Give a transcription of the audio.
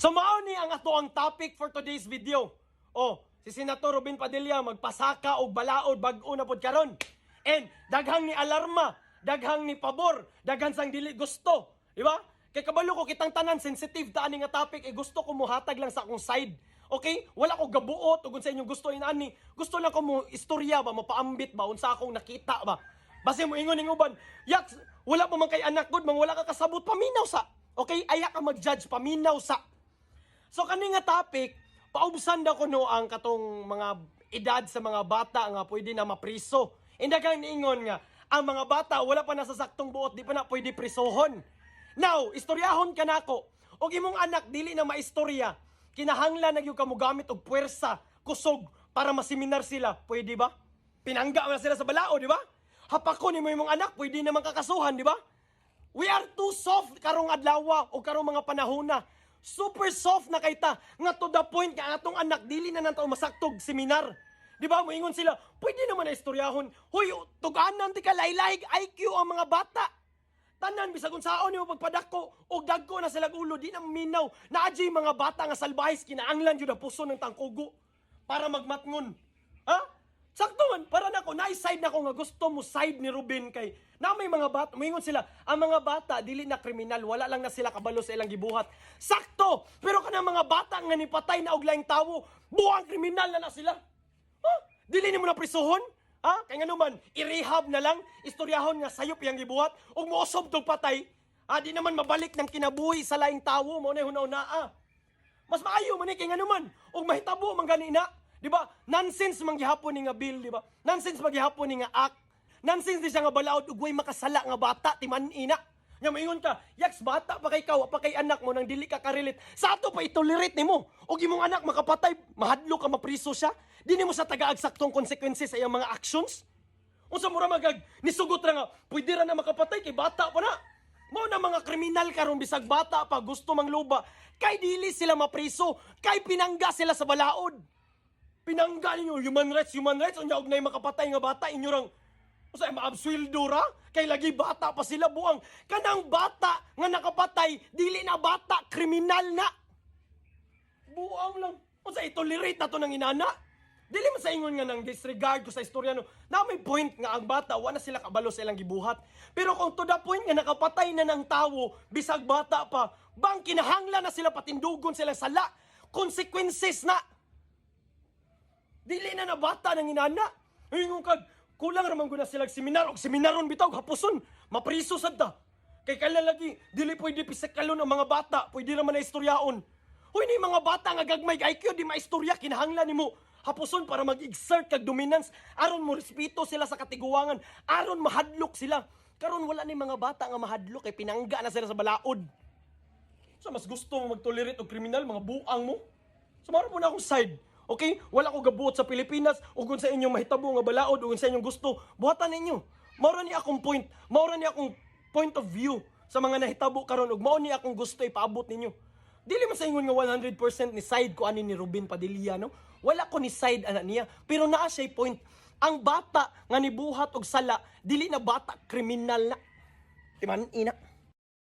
So mao ni ang ato ang topic for today's video. Oh, si Senator Robin Padilla magpasaka og balaod bag-o na pod karon. And daghang ni alarma, daghang ni pabor, daghang sang dili gusto, di ba? Kay kabalo ko kitang tanan sensitive ta ani nga topic eh gusto ko muhatag lang sa akong side. Okay? Wala ko gabuot ug sa inyong gusto inani. Gusto lang ko mo istorya ba, mapaambit ba unsa akong nakita ba. Basi mo ingon ning uban, yak wala pa man kay anak good, mang wala ka kasabot paminaw sa. Okay? Aya ka mag-judge paminaw sa. So kani nga topic, paubsan daw ko no ang katong mga edad sa mga bata nga pwede na mapriso. Inda kang niingon nga, ang mga bata wala pa nasasaktong buot, di pa na pwede prisohon. Now, istoryahon ka nako. Og imong anak dili na maistorya, kinahanglan na gyud ka mo gamit og puwersa, kusog para maseminar sila. Pwede ba? Pinangga na sila sa balao, di ba? Hapakon mo imong anak, pwede naman kakasuhan, di ba? We are too soft karong adlaw o karong mga panahon na. Super soft na kay nga to the point nga atong anak dili na nantaw masaktog seminar. Di ba? Moingon sila, pwede naman na istoryahon. Hoy, tuganan ti ka laylay IQ ang mga bata. Tanan bisag unsaon nimo pagpadako og dagko na sila ulo di na minaw. Naadjay mga bata nga salbahis kinaanglan jud ang puso ng tangkugo para magmatngon. Ha? Sakto man, para na side nako nga gusto mo side ni Ruben kay na may mga bata, moingon sila, ang mga bata dili na kriminal, wala lang na sila kabalo sa ilang gibuhat. Sakto, pero kanang mga bata nga nipatay na og laing tawo, buang kriminal na na sila. Ha? Dili nimo na prisuhon? Ha? Kaya nga naman, i-rehab na lang, istoryahon nga sayop yang gibuhat, ug moosob tong patay. Ha? Di naman mabalik ng kinabuhi sa laing tawo, mo na hunaw-naa. Mas maayo man ni kay nga naman, ug mahitabo man gani na. Di ba? Nonsense man gihapon ni nga bill, di ba? Nonsense man gihapon ni nga act. Nonsense di siya nga balaod ug way makasala nga bata timan ina. Nga maingon ka, yaks bata pa kay kaw, pa kay anak mo nang dili ka karelit. Sa ato pa itolerate nimo. Og imong anak makapatay, mahadlo ka mapriso siya. Di nimo sa tagaag saktong consequences sa iyang mga actions. Unsa mo ra magag nisugot ra nga, pwede ra na makapatay kay bata pa na. Mo na mga kriminal karon bisag bata pa gusto mang luba, kay dili sila mapriso, kay pinangga sila sa balaod. Pinangga ninyo human rights, human rights unya og nay makapatay nga bata inyo rang Usa maabsweldo ra kay lagi bata pa sila buang. Kanang bata nga nakapatay dili na bata kriminal na. Buang lang. Unsa itolerate na to ng inana? Dili man sa ingon nga nang disregard ko sa istorya no. Na may point nga ang bata wa na sila kabalo sa ilang gibuhat. Pero kung to the point nga nakapatay na ng tawo bisag bata pa, bang kinahanglan na sila patindugon sila sala. Consequences na. Dili na na bata ng inana. Ingon kag kulang ra man gud na sila seminar. Og seminaron bitaw hapuson. Mapriso sad ta. Kay kailan lagi dili pwede pisakalon ang mga bata, pwede ra man na istoryaon. Hoy ni mga bata nga gagmay IQ di maistorya kinahanglan nimo. Hapuson para mag-exert kag dominance aron mo respeto sila sa katiguangan aron mahadlok sila. Karon wala ni mga bata nga mahadlok kay pinangga na sila sa balaod. Sa mas gusto mo mag-tolerate og kriminal mga buang mo? Sumaro po na akong side okay wala ko gabuot sa Pilipinas ug kung sa inyong mahitabo nga balaod ug kung sa inyong gusto buhatan ninyo mao ra ni akong point mao ra ni akong point of view sa mga nahitabo karon ug mao ni akong gusto ipaabot ninyo Dili man sa ingon nga 100% ni side ko ani ni Ruben Padilla no. Wala ko ni side ana niya, pero naa siya point. Ang bata nga nibuhat og sala, dili na bata kriminal na. Timan ina.